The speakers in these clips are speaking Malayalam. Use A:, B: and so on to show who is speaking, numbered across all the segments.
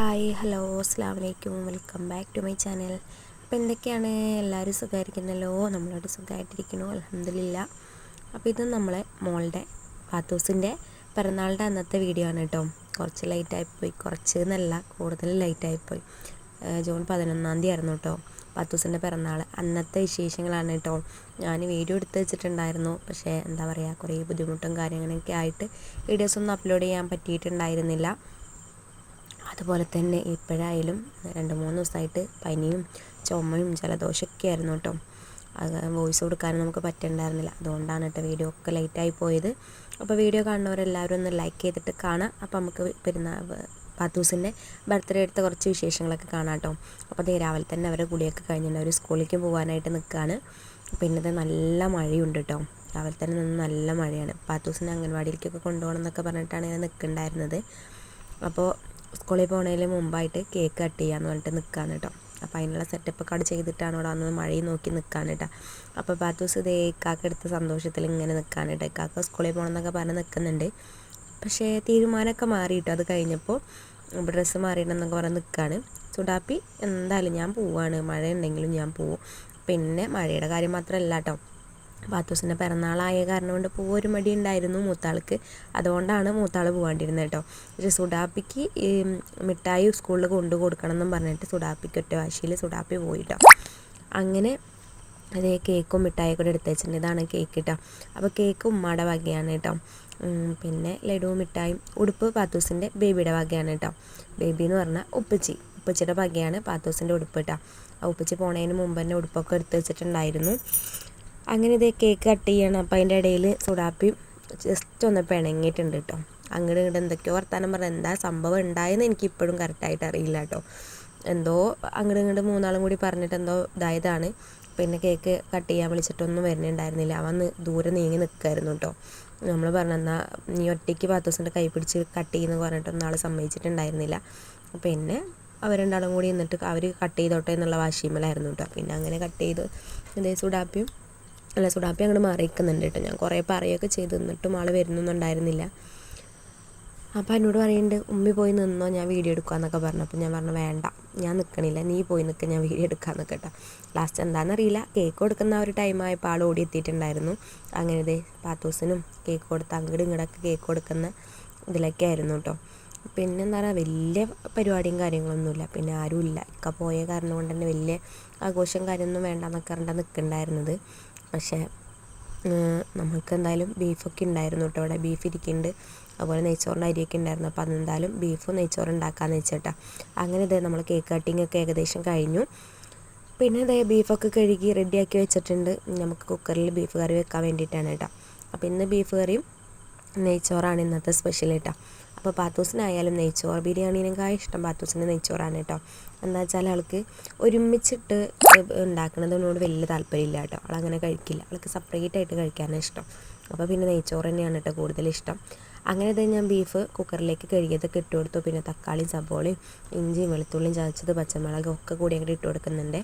A: ഹായ് ഹലോ അസ്സാം വലൈക്കും welcome back to my channel. അപ്പോൾ എന്തൊക്കെയാണ്? എല്ലാവരും സുഖമായിരിക്കുന്നല്ലോ നമ്മളോട് സുഖമായിട്ടിരിക്കുന്നു അലഹമില്ല അപ്പോൾ ഇത് നമ്മളെ മോളുടെ പാത്തൂസിന്റെ പിറന്നാളുടെ അന്നത്തെ വീഡിയോ ആണ് കേട്ടോ. കുറച്ച് ലൈറ്റായിപ്പോയി കുറച്ച് എന്നല്ല കൂടുതൽ ലൈറ്റായിപ്പോയി ജൂൺ പതിനൊന്നാം തീയതി ആയിരുന്നു കേട്ടോ. പാത്തൂസിന്റെ പിറന്നാൾ അന്നത്തെ വിശേഷങ്ങളാണ് കേട്ടോ. ഞാൻ വീഡിയോ എടുത്ത് വെച്ചിട്ടുണ്ടായിരുന്നു. പക്ഷേ എന്താ പറയുക കുറേ ബുദ്ധിമുട്ടും കാര്യങ്ങളൊക്കെ ആയിട്ട് വീഡിയോസൊന്നും അപ്ലോഡ് ചെയ്യാൻ പറ്റിയിട്ടുണ്ടായിരുന്നില്ല. അതുപോലെ തന്നെ ഇപ്പോഴായാലും രണ്ട് മൂന്ന് ദിവസമായിട്ട് പനിയും ചുമയും ജലദോഷമൊക്കെ ആയിരുന്നു കേട്ടോ. അത് വോയിസ് കൊടുക്കാനും നമുക്ക് പറ്റണ്ടായിരുന്നില്ല. അതുകൊണ്ടാണ് കേട്ടോ വീഡിയോ ഒക്കെ ലേറ്റായി പോയത്. അപ്പോൾ വീഡിയോ കാണുന്നവരെല്ലാവരും ഒന്ന് ലൈക്ക് ചെയ്തിട്ട് കാണാം. അപ്പോൾ നമുക്ക് പെരുന്നാൾ പാത്തൂസിന്റെ ബർത്ത്ഡേ എടുത്ത കുറച്ച് വിശേഷങ്ങളൊക്കെ കാണാം കേട്ടോ. അപ്പോൾ അതേ രാവിലെ തന്നെ അവരെ കുടിയൊക്കെ കഴിഞ്ഞിട്ടുണ്ട് അവർ സ്കൂളിലേക്ക് പോകാനായിട്ട് നിൽക്കുകയാണ് പിന്നെ ഇത് നല്ല മഴയുണ്ട് കേട്ടോ. രാവിലെ തന്നെ നിന്ന് നല്ല മഴയാണ്. പാത്തൂസിനെ അംഗൻവാടിയിലേക്കൊക്കെ കൊണ്ടുപോകണം എന്നൊക്കെ പറഞ്ഞിട്ടാണ് ഞാൻ നിൽക്കുന്നുണ്ടായിരുന്നത് അപ്പോൾ സ്കൂളിൽ പോകുന്നതിന് മുമ്പായിട്ട് കേക്ക് കട്ട് ചെയ്യാന്ന് പറഞ്ഞിട്ട് നിൽക്കാൻ കേട്ടോ. അപ്പോൾ അതിനുള്ള സെറ്റപ്പ് അവിടെ ചെയ്തിട്ടാണ് അവിടെ വന്ന് മഴയും നോക്കി നിൽക്കാൻ കേട്ടോ. അപ്പോൾ ദിവസം ഇതേ ഇക്കാക്ക എടുത്ത സന്തോഷത്തിൽ ഇങ്ങനെ നിൽക്കാൻ കേട്ടോ. ഇക്കാക്ക സ്കൂളിൽ പോകണമെന്നൊക്കെ പറഞ്ഞ് നിൽക്കുന്നുണ്ട് പക്ഷേ തീരുമാനമൊക്കെ മാറി കേട്ടോ. അത് കഴിഞ്ഞപ്പോൾ ഡ്രസ്സ് മാറിയിട്ടെന്നൊക്കെ പറഞ്ഞ് നിൽക്കുകയാണ് ചുടാപ്പി എന്തായാലും ഞാൻ പോവാണ്. മഴ ഉണ്ടെങ്കിലും ഞാൻ പോവും. പിന്നെ മഴയുടെ കാര്യം മാത്രമല്ല കേട്ടോ. പാത്തൂസിന്റെ പിറന്നാളായ കാരണം കൊണ്ട് പോവൊരു മടി ഉണ്ടായിരുന്നു മൂത്താൾക്ക്. അതുകൊണ്ടാണ് മൂത്താൾ പോകാണ്ടിരുന്നത് കേട്ടോ. പക്ഷേ സുഡാപ്പിക്ക് മിഠായി സ്കൂളിൽ കൊണ്ടു കൊടുക്കണം എന്നും പറഞ്ഞിട്ട് സുഡാപ്പിക്ക് ഒറ്റ വാശിയിൽ സുഡാപ്പി പോയിട്ടോ അങ്ങനെ അതേ കേക്കും മിഠായി കൂടെ എടുത്ത് വെച്ചിട്ടുണ്ട്. ഇതാണ് കേക്ക് കേട്ടോ. അപ്പോൾ കേക്ക് ഉമ്മയുടെ വകയാണ് കേട്ടോ. പിന്നെ ലഡുവും മിഠായും ഉടുപ്പ് പാത്തൂസിന്റെ ബേബിയുടെ വകയാണ് കേട്ടോ. ബേബി എന്ന് പറഞ്ഞാൽ ഉപ്പച്ചി. ഉപ്പച്ചിയുടെ വകയാണ് പാത്തൂസിന്റെ ഉടുപ്പ് കേട്ടോ. ആ ഉപ്പച്ചി പോണതിന് മുമ്പ് തന്നെ ഉടുപ്പൊക്കെ എടുത്ത് വെച്ചിട്ടുണ്ടായിരുന്നു. അങ്ങനെ ഇത് കേക്ക് കട്ട് ചെയ്യണം. അപ്പം അതിന്റെ ഇടയിൽ സുഡാപ്പി ജസ്റ്റ് ഒന്ന് പിണങ്ങിയിട്ടുണ്ട് കേട്ടോ അങ്ങോട്ട് ഇങ്ങോട്ട് എന്തൊക്കെയോ വർത്താനം പറഞ്ഞ. എന്താ സംഭവം ഉണ്ടായെന്ന് എനിക്ക് ഇപ്പോഴും കറക്റ്റായിട്ട് അറിയില്ല കേട്ടോ എന്തോ അങ്ങോട്ട് ഇങ്ങോട്ട് മൂന്നാളും കൂടി പറഞ്ഞിട്ട് എന്തോ ഇതായതാണ്. പിന്നെ കേക്ക് കട്ട് ചെയ്യാൻ വിളിച്ചിട്ടൊന്നും വരുന്നുണ്ടായിരുന്നില്ല. അവൻ ദൂരെ നീങ്ങി നിൽക്കുമായിരുന്നു കേട്ടോ നമ്മൾ പറഞ്ഞെന്നാൽ നീ ഒറ്റയ്ക്ക് പത്ത് ദിവസത്തിന്റെ കൈ പിടിച്ച് കട്ട് ചെയ്യുന്നു പറഞ്ഞിട്ടൊന്നും ആൾ സമ്മതിച്ചിട്ടുണ്ടായിരുന്നില്ല. പിന്നെ അവർ രണ്ടാളും കൂടി നിന്നിട്ട് അവർ കട്ട് ചെയ്തോട്ടെ എന്നുള്ള വാശിമലായിരുന്നു കേട്ടോ പിന്നെ അങ്ങനെ കട്ട് ചെയ്ത് ഇതേ സുഡാപ്പിയും അല്ല സുഡാപ്പി അങ്ങോട്ട് മാറിയിരിക്കുന്നുണ്ട് കേട്ടോ. ഞാൻ കുറേ പറയുകയൊക്കെ ചെയ്ത് നിന്നിട്ടും ആൾ വരുന്നൊന്നുണ്ടായിരുന്നില്ല. അപ്പോൾ എന്നോട് പറയുന്നുണ്ട് ഉമ്മി പോയി നിന്നോ ഞാൻ വീഡിയോ എടുക്കാമെന്നൊക്കെ പറഞ്ഞു. അപ്പോൾ ഞാൻ പറഞ്ഞു വേണ്ട ഞാൻ നിൽക്കണില്ല നീ പോയി നിൽക്കുക ഞാൻ വീഡിയോ എടുക്കാമെന്നൊക്കെ കേട്ടോ. ലാസ്റ്റ് എന്താണെന്നറിയില്ല കേക്ക് കൊടുക്കുന്ന ആ ഒരു ടൈമായപ്പോൾ ആൾ ഓടി എത്തിയിട്ടുണ്ടായിരുന്നു. അങ്ങനെ ഇതേ പാത്തൂസിനും കേക്ക് കൊടുത്ത് അങ്ങോട്ടും ഇങ്ങോട്ടൊക്കെ കേക്ക് കൊടുക്കുന്ന ഇതിലൊക്കെ ആയിരുന്നു കേട്ടോ. പിന്നെ എന്താ പറയുക വലിയ പരിപാടിയും കാര്യങ്ങളൊന്നുമില്ല. പിന്നെ ആരുമില്ല. ഇക്ക പോയ കാരണം കൊണ്ട് തന്നെ വലിയ ആഘോഷം കാര്യമൊന്നും വേണ്ടെന്നൊക്കെ പറഞ്ഞാൽ നിൽക്കുന്നുണ്ടായിരുന്നത് പക്ഷേ നമുക്ക് എന്തായാലും ബീഫൊക്കെ ഉണ്ടായിരുന്നു കേട്ടോ. ഇവിടെ ബീഫ് ഇരിക്കുന്നുണ്ട് അതുപോലെ നെയ്ച്ചോറിന്റെ അരിയൊക്കെ ഉണ്ടായിരുന്നു. അപ്പോൾ അതെന്തായാലും ബീഫും നെയ്ച്ചോറും ഉണ്ടാക്കാമെന്ന് വെച്ചിട്ടാ. അങ്ങനെ ഇതേ നമ്മൾ കേക്ക് കട്ടിംഗ് ഒക്കെ ഏകദേശം കഴിഞ്ഞു. പിന്നെ ഇതേ ബീഫൊക്കെ കഴുകി റെഡിയാക്കി വെച്ചിട്ടുണ്ട്. നമുക്ക് കുക്കറിൽ ബീഫ് കറി വെക്കാൻ വേണ്ടിയിട്ടാണ് കേട്ടോ. അപ്പോൾ ഇന്ന് ബീഫ് കറിയും നെയ്ച്ചോറാണ് ഇന്നത്തെ സ്പെഷ്യൽ കേട്ടോ. അപ്പോൾ പാത്തൂസിനായാലും നെയ്ച്ചോറ് ബിരിയാണീനേക്കാൾ ഇഷ്ടം പാത്തൂസിന് നെയ്ച്ചോറാണ് കേട്ടോ. എന്താ വെച്ചാൽ ആൾക്ക് ഒരുമിച്ചിട്ട് ഉണ്ടാക്കുന്നതിനോട് വലിയ താല്പര്യമില്ല കേട്ടോ. ആളങ്ങനെ കഴിക്കില്ല. ആൾക്ക് സെപ്പറേറ്റ് ആയിട്ട് കഴിക്കാനാണ് ഇഷ്ടം. അപ്പോൾ പിന്നെ നെയ്ച്ചോറ് തന്നെയാണ് കേട്ടോ കൂടുതൽ ഇഷ്ടം. അങ്ങനെ തന്നെ ഞാൻ ബീഫ് കുക്കറിലേക്ക് കഴുകിയതൊക്കെ ഇട്ട് കൊടുത്തു. പിന്നെ തക്കാളി സബോളയും ഇഞ്ചിയും വെളുത്തുള്ളിയും ചതച്ചത് പച്ചമുളകും ഒക്കെ കൂടി അങ്ങോട്ട് ഇട്ട് കൊടുക്കുന്നുണ്ട്.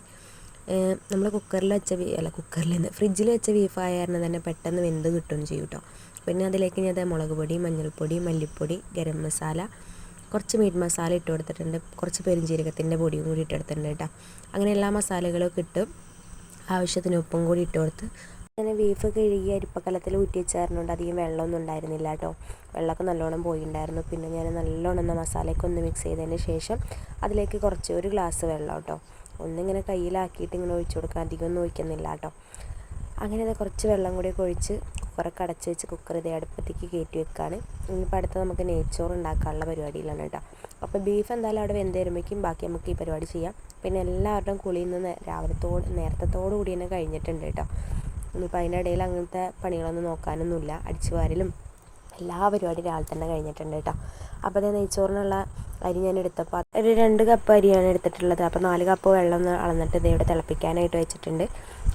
A: നമ്മൾ കുക്കറിൽ വെച്ച അല്ല കുക്കറിൽ നിന്ന് ഫ്രിഡ്ജിൽ വെച്ച ബീഫ് ആയ കാരണം തന്നെ പെട്ടെന്ന് വെന്ത് കിട്ടുകയും ചെയ്യും കേട്ടോ. പിന്നെ അതിലേക്ക് ഞാൻ മുളക് പൊടി മഞ്ഞൾപ്പൊടി മല്ലിപ്പൊടി ഗരം മസാല കുറച്ച് മീറ്റ് മസാല ഇട്ട് കൊടുത്തിട്ടുണ്ട്. കുറച്ച് പെരുംജീരകത്തിന്റെ പൊടിയും കൂടി ഇട്ടെടുത്തിട്ടുണ്ട് കേട്ടോ. അങ്ങനെ എല്ലാ മസാലകളും ഇട്ട് ആവശ്യത്തിന് ഉപ്പും കൂടി ഇട്ട് കൊടുത്ത് അങ്ങനെ ബീഫ് കഴുകി അരിപ്പക്കലത്തിൽ ഊറ്റി വെച്ചായിരുന്നുണ്ട് അധികം വെള്ളമൊന്നും ഉണ്ടായിരുന്നില്ല കേട്ടോ. വെള്ളമൊക്കെ നല്ലോണം പോയിണ്ടായിരുന്നു. പിന്നെ ഞാൻ നല്ലോണം ഒന്ന് മസാലയൊക്കെ ഒന്ന് മിക്സ് ചെയ്തതിന് ശേഷം അതിലേക്ക് കുറച്ച് ഒരു ഗ്ലാസ് വെള്ളം കേട്ടോ. ഒന്നിങ്ങനെ കയ്യിലാക്കിയിട്ട് ഇങ്ങനെ ഒഴിച്ചു കൊടുക്കാൻ അധികം ഒന്നും ഒഴിക്കുന്നില്ല കേട്ടോ. അങ്ങനെ കുറച്ച് വെള്ളം കൂടി ഒഴിച്ച് കുക്കറൊക്കെ അടച്ച് വെച്ച് കുക്കർ ഇതേ അടുപ്പത്തേക്ക് കയറ്റി വെക്കുകയാണ് ഇനിയിപ്പോൾ അടുത്ത് നമുക്ക് നെയ്ച്ചോറ് ഉണ്ടാക്കാനുള്ള പരിപാടിയിലാണ് കേട്ടോ. അപ്പോൾ ബീഫ് എന്തായാലും അവിടെ വെന്ത് വരുമ്പോഴേക്കും ബാക്കി നമുക്ക് ഈ പരിപാടി ചെയ്യാം. പിന്നെ എല്ലാവരുടെയും കുളിയിൽ നിന്ന് രാവിലത്തോട് നേരത്തോടു കൂടി തന്നെ കഴിഞ്ഞിട്ടുണ്ട് കേട്ടോ. ഇനിയിപ്പോൾ അതിന്റെ ഇടയിൽ അങ്ങനത്തെ പണികളൊന്നും നോക്കാനൊന്നുമില്ല. അടിച്ചു വാരലും എല്ലാ പരിപാടിയും രാവിലെ തന്നെ കഴിഞ്ഞിട്ടുണ്ട് കേട്ടോ. അപ്പോൾ അതേ നെയ്ച്ചോറിനുള്ള അരി ഞാൻ എടുത്തപ്പോൾ ഒരു രണ്ട് കപ്പ് അരിയാണ് എടുത്തിട്ടുള്ളത്. അപ്പോൾ നാല് കപ്പ് വെള്ളം ഒന്ന് അളന്നിട്ട് ഇത് ഇവിടെ തിളപ്പിക്കാനായിട്ട് വെച്ചിട്ടുണ്ട്.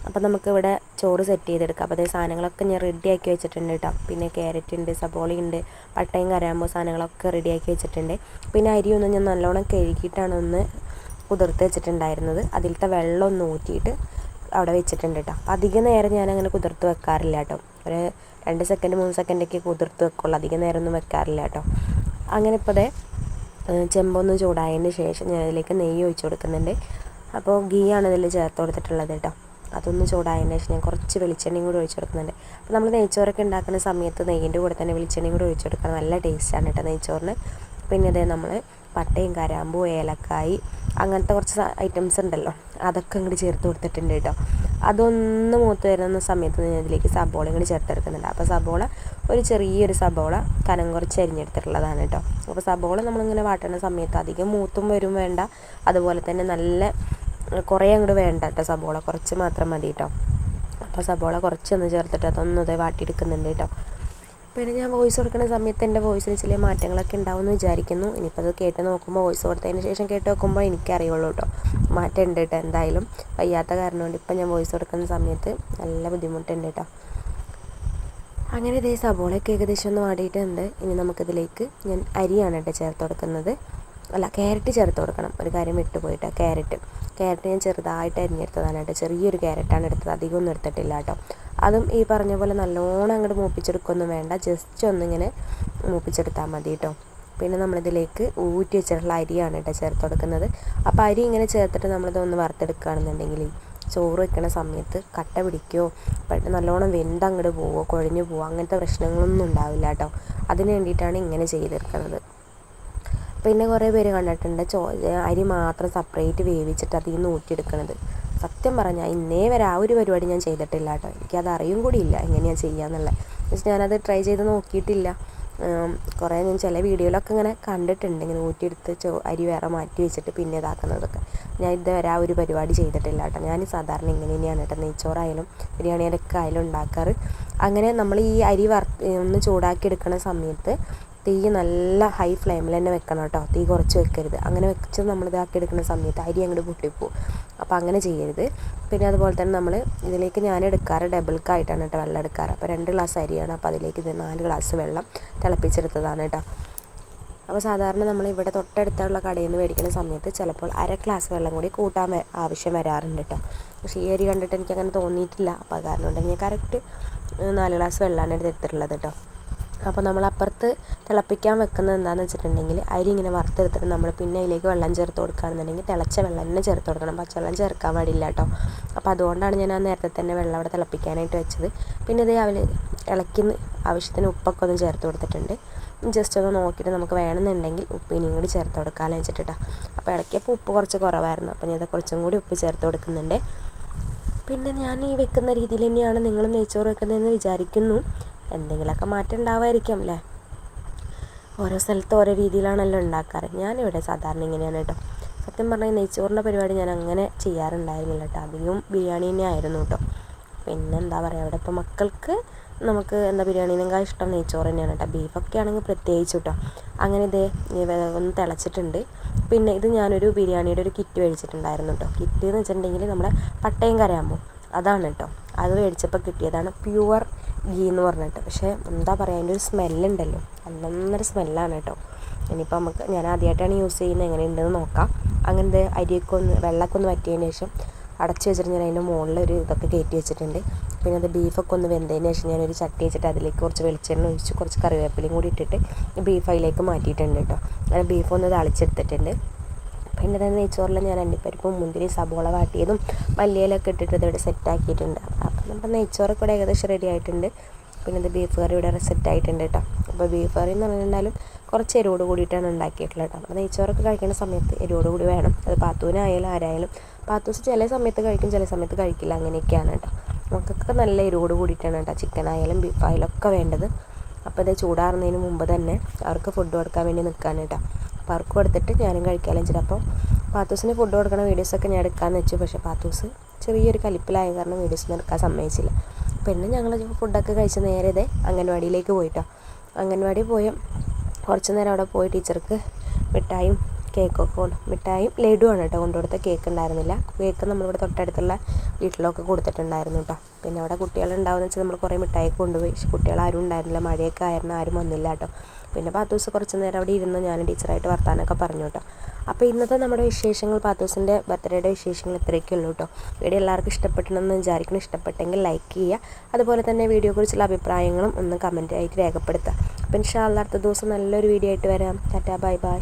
A: അപ്പോൾ നമുക്കിവിടെ ചോറ് സെറ്റ് ചെയ്തെടുക്കാം. അപ്പോൾ അതേ സാധനങ്ങളൊക്കെ ഞാൻ റെഡിയാക്കി വെച്ചിട്ടുണ്ട് കേട്ടോ പിന്നെ ക്യാരറ്റ് ഉണ്ട് സബോള ഉണ്ട് പട്ടയും കരാമ്പോ സാധനങ്ങളൊക്കെ റെഡിയാക്കി വെച്ചിട്ടുണ്ട്. പിന്നെ അരിയൊന്നും ഞാൻ നല്ലോണം കഴുകിയിട്ടാണ് ഒന്ന് കുതിർത്ത് വെച്ചിട്ടുണ്ടായിരുന്നത്. അതിലത്തെ വെള്ളം ഒന്ന് ഊറ്റിയിട്ട് അവിടെ വെച്ചിട്ടുണ്ട് കേട്ടോ അപ്പോൾ അധികം നേരം ഞാൻ അങ്ങനെ കുതിർത്ത് വെക്കാറില്ല കേട്ടോ ഒരു രണ്ട് സെക്കൻഡ് മൂന്ന് സെക്കൻഡൊക്കെ കുതിർത്ത് വെക്കുള്ളൂ. അധിക നേരം ഒന്നും വെക്കാറില്ല കേട്ടോ അങ്ങനെ ഇപ്പോൾ ദേ ചെമ്പൊന്ന് ചൂടായതിന് ശേഷം ഞാൻ അതിലേക്ക് നെയ്യ് ഒഴിച്ചു കൊടുക്കുന്നുണ്ട്. അപ്പോൾ ഗീ ആണ് ഇതിൽ ചേർത്ത് കൊടുത്തിട്ടുള്ളത് കേട്ടോ അതൊന്ന് ചൂടായതിന് ശേഷം ഞാൻ കുറച്ച് വെളിച്ചെണ്ണയും കൂടി ഒഴിച്ചു കൊടുക്കുന്നുണ്ട്. അപ്പോൾ നമ്മൾ നെയ്ച്ചോറൊക്കെ ഉണ്ടാക്കുന്ന സമയത്ത് നെയ്യിന്റെ കൂടെ തന്നെ വെളിച്ചെണ്ണയും കൂടി ഒഴിച്ചു നല്ല ടേസ്റ്റാണ് കേട്ടോ നെയ്ച്ചോറിന്. പിന്നെ ഇതേ നമ്മൾ പട്ടയും കരാമ്പു ഏലക്കായി അങ്ങനത്തെ കുറച്ച് ഐറ്റംസ് ഉണ്ടല്ലോ. അതൊക്കെ ഇങ്ങോട്ട് ചേർത്ത് കൊടുത്തിട്ടുണ്ട് കേട്ടോ. അതൊന്ന് മൂത്ത് വരുന്ന സമയത്ത് ഞാൻ ഇതിലേക്ക് സബോള ഇങ്ങോട്ട് ചേർത്തെടുക്കുന്നുണ്ട്. അപ്പോൾ സബോള ഒരു ചെറിയൊരു സബോള കനം കുറച്ച് അരിഞ്ഞെടുത്തിട്ടുള്ളതാണ് കേട്ടോ. അപ്പോൾ സബോള നമ്മളിങ്ങനെ വാട്ടുന്ന സമയത്ത് അധികം മൂത്തും വരും വേണ്ട. അതുപോലെ തന്നെ നല്ല കുറേ അങ്ങോട്ട് വേണ്ട കേട്ടോ സബോള. കുറച്ച് മാത്രം മതി കേട്ടോ അപ്പോൾ സബോള കുറച്ചൊന്ന് ചേർത്തിട്ട് അതൊന്നും ഇതേ വാട്ടിയെടുക്കുന്നുണ്ട് കേട്ടോ പിന്നെ ഞാൻ വോയിസ് കൊടുക്കുന്ന സമയത്ത് എന്റെ വോയിസിന് ചില മാറ്റങ്ങളൊക്കെ ഉണ്ടാവുമെന്ന് വിചാരിക്കുന്നു. ഇനിയിപ്പോൾ അത് കേട്ട് നോക്കുമ്പോൾ വോയിസ് കൊടുത്തതിന് ശേഷം കേട്ട് നോക്കുമ്പോൾ എനിക്കറിയുള്ളൂ കേട്ടോ മാറ്റം ഉണ്ട് കേട്ടോ എന്തായാലും. വയ്യാത്ത കാരണം കൊണ്ട് ഇപ്പം ഞാൻ വോയിസ് കൊടുക്കുന്ന സമയത്ത് നല്ല ബുദ്ധിമുട്ടുണ്ട് കേട്ടോ അങ്ങനെ ഇതേ സബോളയൊക്കെ ഏകദേശം ഒന്ന് വാടിയിട്ടുണ്ട്. ഇനി നമുക്കിതിലേക്ക് ഞാൻ അരിയാണ് കേട്ടോ ചേർത്ത് കൊടുക്കുന്നത്. അല്ല ക്യാരറ്റ് ചേർത്ത് കൊടുക്കണം. ഒരു കാര്യം വിട്ടുപോയിട്ട് ക്യാരറ്റ് ക്യാരറ്റ് ഞാൻ ചെറുതായിട്ട് അരിഞ്ഞെടുത്തതാണ് കേട്ടോ ചെറിയൊരു ക്യാരറ്റാണ് എടുത്തത്. അധികം ഒന്നും എടുത്തിട്ടില്ല കേട്ടോ. അതും ഈ പറഞ്ഞ പോലെ നല്ലോണം അങ്ങോട്ട് മൂപ്പിച്ചെടുക്കൊന്നും വേണ്ട. ജസ്റ്റ് ഒന്നിങ്ങനെ മൂപ്പിച്ചെടുത്താൽ മതി കേട്ടോ. പിന്നെ നമ്മളിതിലേക്ക് ഊറ്റി വെച്ചിട്ടുള്ള അരിയാണ് കേട്ടോ ചേർത്ത് കൊടുക്കുന്നത്. അപ്പോൾ അരി ഇങ്ങനെ ചേർത്തിട്ട് നമ്മളിതൊന്ന് വറുത്തെടുക്കുകയാണെന്നുണ്ടെങ്കിൽ ചോറ് വെക്കണ സമയത്ത് കട്ട പിടിക്കുകയോ പെട്ടെന്ന് നല്ലോണം വെന്ത് അങ്ങോട്ട് പോവോ കുഴഞ്ഞു പോവോ അങ്ങനത്തെ പ്രശ്നങ്ങളൊന്നും ഉണ്ടാവില്ല കേട്ടോ. അതിന് വേണ്ടിയിട്ടാണ് ഇങ്ങനെ ചെയ്തെടുക്കുന്നത് പിന്നെ കുറേ പേര് കണ്ടിട്ടുണ്ട്. ചോ അരി മാത്രം സെപ്പറേറ്റ് വേവിച്ചിട്ട് അതിൽ നിന്ന് ഊറ്റിയെടുക്കണത്. സത്യം പറഞ്ഞാൽ ഇന്നേ വരെ ആ ഒരു പരിപാടി ഞാൻ ചെയ്തിട്ടില്ല കേട്ടോ. എനിക്കത് അറിയും കൂടിയില്ല എങ്ങനെയാണ് ചെയ്യാന്നുള്ളത്. പക്ഷേ ഞാനത് ട്രൈ ചെയ്ത് നോക്കിയിട്ടില്ല. കുറേ ഞാൻ ചില വീഡിയോയിലൊക്കെ ഇങ്ങനെ കണ്ടിട്ടുണ്ട്. ഇങ്ങനെ ഊറ്റിയെടുത്ത് ചോ അരി വേറെ മാറ്റി വെച്ചിട്ട് പിന്നെ ഇതാക്കുന്നതൊക്കെ. ഞാൻ ഇതുവരെ ആ ഒരു പരിപാടി ചെയ്തിട്ടില്ല കേട്ടോ. ഞാൻ സാധാരണ ഇങ്ങനെ തന്നെയാണ് കേട്ടോ. നെയ്ച്ചോറായാലും ബിരിയാണിയിലൊക്കെ ആയാലും ഉണ്ടാക്കാറ്. അങ്ങനെ നമ്മൾ ഈ അരി വർ ഒന്ന് ചൂടാക്കി എടുക്കുന്ന സമയത്ത് തീ നല്ല ഹൈ ഫ്ലെയിമിൽ തന്നെ വെക്കണം കേട്ടോ. തീ കുറച്ച് വെക്കരുത്. അങ്ങനെ വെച്ച് നമ്മൾ ഇതാക്കി എടുക്കുന്ന സമയത്ത് അരി അങ്ങോട്ട് പൊട്ടിപ്പോവും. അപ്പോൾ അങ്ങനെ ചെയ്യരുത്. പിന്നെ അതുപോലെ തന്നെ നമ്മൾ ഇതിലേക്ക് ഞാൻ എടുക്കാറ് ഡബിൾക്കായിട്ടാണ് കേട്ടോ വെള്ളം എടുക്കാറ്. അപ്പോൾ രണ്ട് ഗ്ലാസ് അരിയാണ്. അപ്പോൾ അതിലേക്ക് ഇത് നാല് ഗ്ലാസ് വെള്ളം തിളപ്പിച്ചെടുത്തതാണ് കേട്ടോ. അപ്പോൾ സാധാരണ നമ്മൾ ഇവിടെ തൊട്ടടുത്തുള്ള കടയിൽ നിന്ന് മേടിക്കുന്ന സമയത്ത് ചിലപ്പോൾ അര ഗ്ലാസ് വെള്ളം കൂടി കൂട്ടാൻ ആവശ്യം വരാറുണ്ട് കേട്ടോ. പക്ഷേ ഈ അരി കണ്ടിട്ട് എനിക്ക് അങ്ങനെ തോന്നിയിട്ടില്ല അപ്പോൾ കാരണം ഞാൻ കറക്റ്റ് നാല് ഗ്ലാസ് വെള്ളമാണ് എടുത്തിട്ടുള്ളത് കേട്ടോ. അപ്പോൾ നമ്മൾ അപ്പുറത്ത് തിളപ്പിക്കാൻ വെക്കുന്നത് എന്താണെന്ന് വെച്ചിട്ടുണ്ടെങ്കിൽ അരി ഇങ്ങനെ വറുത്തെടുത്തിട്ട് നമ്മൾ പിന്നെ അതിലേക്ക് വെള്ളം ചേർത്ത് കൊടുക്കുകയാണെന്നുണ്ടെങ്കിൽ തിളച്ച വെള്ളം തന്നെ ചേർത്ത് കൊടുക്കണം. പച്ചവെള്ളം ചേർക്കാൻ പാടില്ല കേട്ടോ. അപ്പോൾ അതുകൊണ്ടാണ് ഞാൻ ആ നേരത്തെ തന്നെ വെള്ളം അവിടെ തിളപ്പിക്കാനായിട്ട് വെച്ചത്. പിന്നെ ഇത് അവൽ ഇളക്കി ആവശ്യത്തിന് ഉപ്പൊക്കെ ഒന്ന് ചേർത്ത് കൊടുത്തിട്ടുണ്ട്. ജസ്റ്റ് ഒന്ന് നോക്കിയിട്ട് നമുക്ക് വേണമെന്നുണ്ടെങ്കിൽ ഉപ്പ് ഇനിയും കൂടി ചേർത്ത് കൊടുക്കാമെന്ന് വെച്ചിട്ടാ. അപ്പോൾ ഇളക്കിയപ്പോൾ ഉപ്പ് കുറച്ച് കുറവായിരുന്നു. അപ്പോൾ ഞാൻ കുറച്ചും കൂടി ഉപ്പ് ചേർത്ത് കൊടുക്കുന്നുണ്ട്. പിന്നെ ഞാൻ ഈ വെക്കുന്ന രീതിയിൽ തന്നെയാണ് നിങ്ങളും നെയ്ച്ചോറ് വെക്കുന്നതെന്ന് വിചാരിക്കുന്നു. എന്തെങ്കിലുമൊക്കെ മാറ്റം ഉണ്ടാവുമായിരിക്കും അല്ലേ? ഓരോ സ്ഥലത്ത് ഓരോ രീതിയിലാണല്ലോ ഉണ്ടാക്കാറ്. ഞാനിവിടെ സാധാരണ ഇങ്ങനെയാണ് കേട്ടോ. സത്യം പറഞ്ഞാൽ നെയ്ച്ചോറിന്റെ പരിപാടി ഞാൻ അങ്ങനെ ചെയ്യാറുണ്ടായിരുന്നില്ല കേട്ടോ. അധികം ബിരിയാണി തന്നെ ആയിരുന്നു കേട്ടോ. പിന്നെ എന്താ പറയുക അവിടെ ഇപ്പോൾ മക്കൾക്ക് നമുക്ക് എന്താ ബിരിയാണിനേക്കാൾ ഇഷ്ടം നെയ്ച്ചോറ് തന്നെയാണ് കേട്ടോ. ബീഫൊക്കെ ആണെങ്കിൽ പ്രത്യേകിച്ച് കേട്ടോ. അങ്ങനെ ഇതേ ഒന്ന് തിളച്ചിട്ടുണ്ട്. പിന്നെ ഇത് ഞാനൊരു ബിരിയാണിയുടെ ഒരു കിറ്റ് മേടിച്ചിട്ടുണ്ടായിരുന്നു കേട്ടോ. കിറ്റ് എന്ന് വെച്ചിട്ടുണ്ടെങ്കിൽ നമ്മുടെ പട്ടയം കരയാമോ അതാണ് കേട്ടോ. അത് മേടിച്ചപ്പോൾ കിട്ടിയതാണ് പ്യുവർ ഗീ എന്ന് പറഞ്ഞിട്ട്. പക്ഷേ എന്താ പറയുക അതിന്റെ ഒരു സ്മെല്ലുണ്ടല്ലോ. നല്ലൊരു സ്മെല്ലാണ് കേട്ടോ. ഇനിയിപ്പോൾ നമുക്ക് ഞാൻ ആദ്യമായിട്ടാണ് യൂസ് ചെയ്യുന്നത്. എങ്ങനെയുണ്ടെന്ന് നോക്കാം. അങ്ങനത്തെ അരിയൊക്കെ ഒന്ന് വെള്ളമൊക്കെ ഒന്ന് വറ്റിയതിന് ശേഷം അടച്ചു വെച്ചിട്ട് ഞാൻ അതിന്റെ മുകളിൽ ഒരു ഇതൊക്കെ കയറ്റി വെച്ചിട്ടുണ്ട്. പിന്നെ അത് ബീഫൊക്കെ ഒന്ന് വെന്തതിന് ശേഷം ഞാനൊരു ചട്ടി വെച്ചിട്ട് അതിലേക്ക് കുറച്ച് വെളിച്ചെണ്ണ ഒഴിച്ച് കുറച്ച് കറിവേപ്പിലയും കൂടി ഇട്ടിട്ട് ബീഫ് അതിലേക്ക് മാറ്റിയിട്ടുണ്ട് കേട്ടോ. അങ്ങനെ ബീഫ് ഒന്ന് തളിച്ചെടുത്തിട്ടുണ്ട്. പിന്നെ തന്നെ നെയ്ച്ചോറിൽ ഞാൻ അണ്ടിപ്പരിപ്പും മുന്തിരി സബോള വാട്ടിയതും മല്ലിയിലൊക്കെ ഇട്ടിട്ട് ഇതോടെ സെറ്റാക്കിയിട്ടുണ്ട് അപ്പം നമ്മുടെ നെയ്ച്ചോറൊക്കെ ഇവിടെ ഏകദേശം റെഡി ആയിട്ടുണ്ട്. പിന്നെ ഇത് ബീഫ് കറി ഇവിടെ സെറ്റ് ആയിട്ടുണ്ട് കേട്ടോ അപ്പോൾ ബീഫ് കറി എന്ന് പറഞ്ഞിട്ടുണ്ടാലും കുറച്ച് എരിവോട് കൂടിയിട്ടാണ് ഉണ്ടാക്കിയിട്ടുള്ളത് കേട്ടോ അപ്പോൾ നെയ്ച്ചോറൊക്കെ കഴിക്കുന്ന സമയത്ത് എരിവോട് കൂടി വേണം. അത് പാത്തൂനായാലും ആരായാലും. പാത്തൂസ് ചില സമയത്ത് കഴിക്കും ചില സമയത്ത് കഴിക്കില്ല. അങ്ങനെയൊക്കെയാണ് കേട്ടോ നമുക്കൊക്കെ നല്ല എരിവോട് കൂടിയിട്ടാണ് കേട്ടോ ചിക്കൻ ആയാലും ബീഫ് ആയാലും ഒക്കെ വേണ്ടത്. അപ്പോൾ ഇത് ചൂടാറുന്നതിന് മുമ്പ് തന്നെ അവർക്ക് ഫുഡ് കൊടുക്കാൻ വേണ്ടി നിൽക്കാൻ കേട്ടോ അപ്പോൾ അവർക്ക് കൊടുത്തിട്ട് ഞാനും കഴിക്കാമല്ലോ വെച്ചിട്ട് അപ്പോൾ പാത്തൂസിന് ഫുഡ് കൊടുക്കണ വീഡിയോസൊക്കെ ഞാൻ എടുക്കാമെന്ന് വെച്ചു. പക്ഷേ പാത്തൂസ് ചെറിയൊരു കലിപ്പിലായ കാരണം വീഡിയോസൊന്നും എടുക്കാൻ സമ്മതിച്ചില്ല. പിന്നെ ഞങ്ങൾ ഫുഡൊക്കെ കഴിച്ച് നേരെ ഇതേ അംഗൻവാടിയിലേക്ക് പോയിട്ടോ. അംഗൻവാടി പോയ കുറച്ച് നേരം അവിടെ പോയി ടീച്ചർക്ക് മിഠായും കേക്കൊക്കെ കൊണ്ട് മിഠായും ലഡുവാണ് കേട്ടോ. കൊണ്ടുകൊടുത്ത കേക്ക് ഉണ്ടായിരുന്നില്ല. കേക്ക് നമ്മളിവിടെ തൊട്ടടുത്തുള്ള വീട്ടിലൊക്കെ കൊടുത്തിട്ടുണ്ടായിരുന്നു കേട്ടോ. പിന്നെ അവിടെ കുട്ടികളുണ്ടാവുമെന്ന് വെച്ചാൽ നമ്മൾ കുറേ മിഠായി കൊണ്ടുപോയി. പക്ഷെ കുട്ടികളാരും ഉണ്ടായിരുന്നില്ല. മഴയൊക്കെ ആയിരുന്നു. ആരും വന്നില്ല കേട്ടോ. പിന്നെ പാത്തൂസ് കുറച്ച് നേരം അവിടെ ഇരുന്ന് ഞാൻ ടീച്ചറായിട്ട് വർത്താനൊക്കെ പറഞ്ഞു കേട്ടോ. അപ്പോൾ ഇന്നത്തെ നമ്മുടെ വിശേഷങ്ങൾ പാത്തൂസിന്റെ ബർത്ത്ഡേയുടെ വിശേഷങ്ങൾ ഇത്രയൊക്കെ ഉള്ളൂ കേട്ടോ. വീഡിയോ എല്ലാവർക്കും ഇഷ്ടപ്പെട്ടണമെന്ന് വിചാരിക്കണം ഇഷ്ടപ്പെട്ടെങ്കിൽ ലൈക്ക് ചെയ്യുക. അതുപോലെ തന്നെ വീഡിയോയെക്കുറിച്ചുള്ള അഭിപ്രായങ്ങളും ഒന്ന് കമന്റ് ആയിട്ട് രേഖപ്പെടുത്തുക. അപ്പം ഇൻഷാ അടുത്ത ദിവസം നല്ലൊരു വീഡിയോ ആയിട്ട് വരാം. Tata bye bye.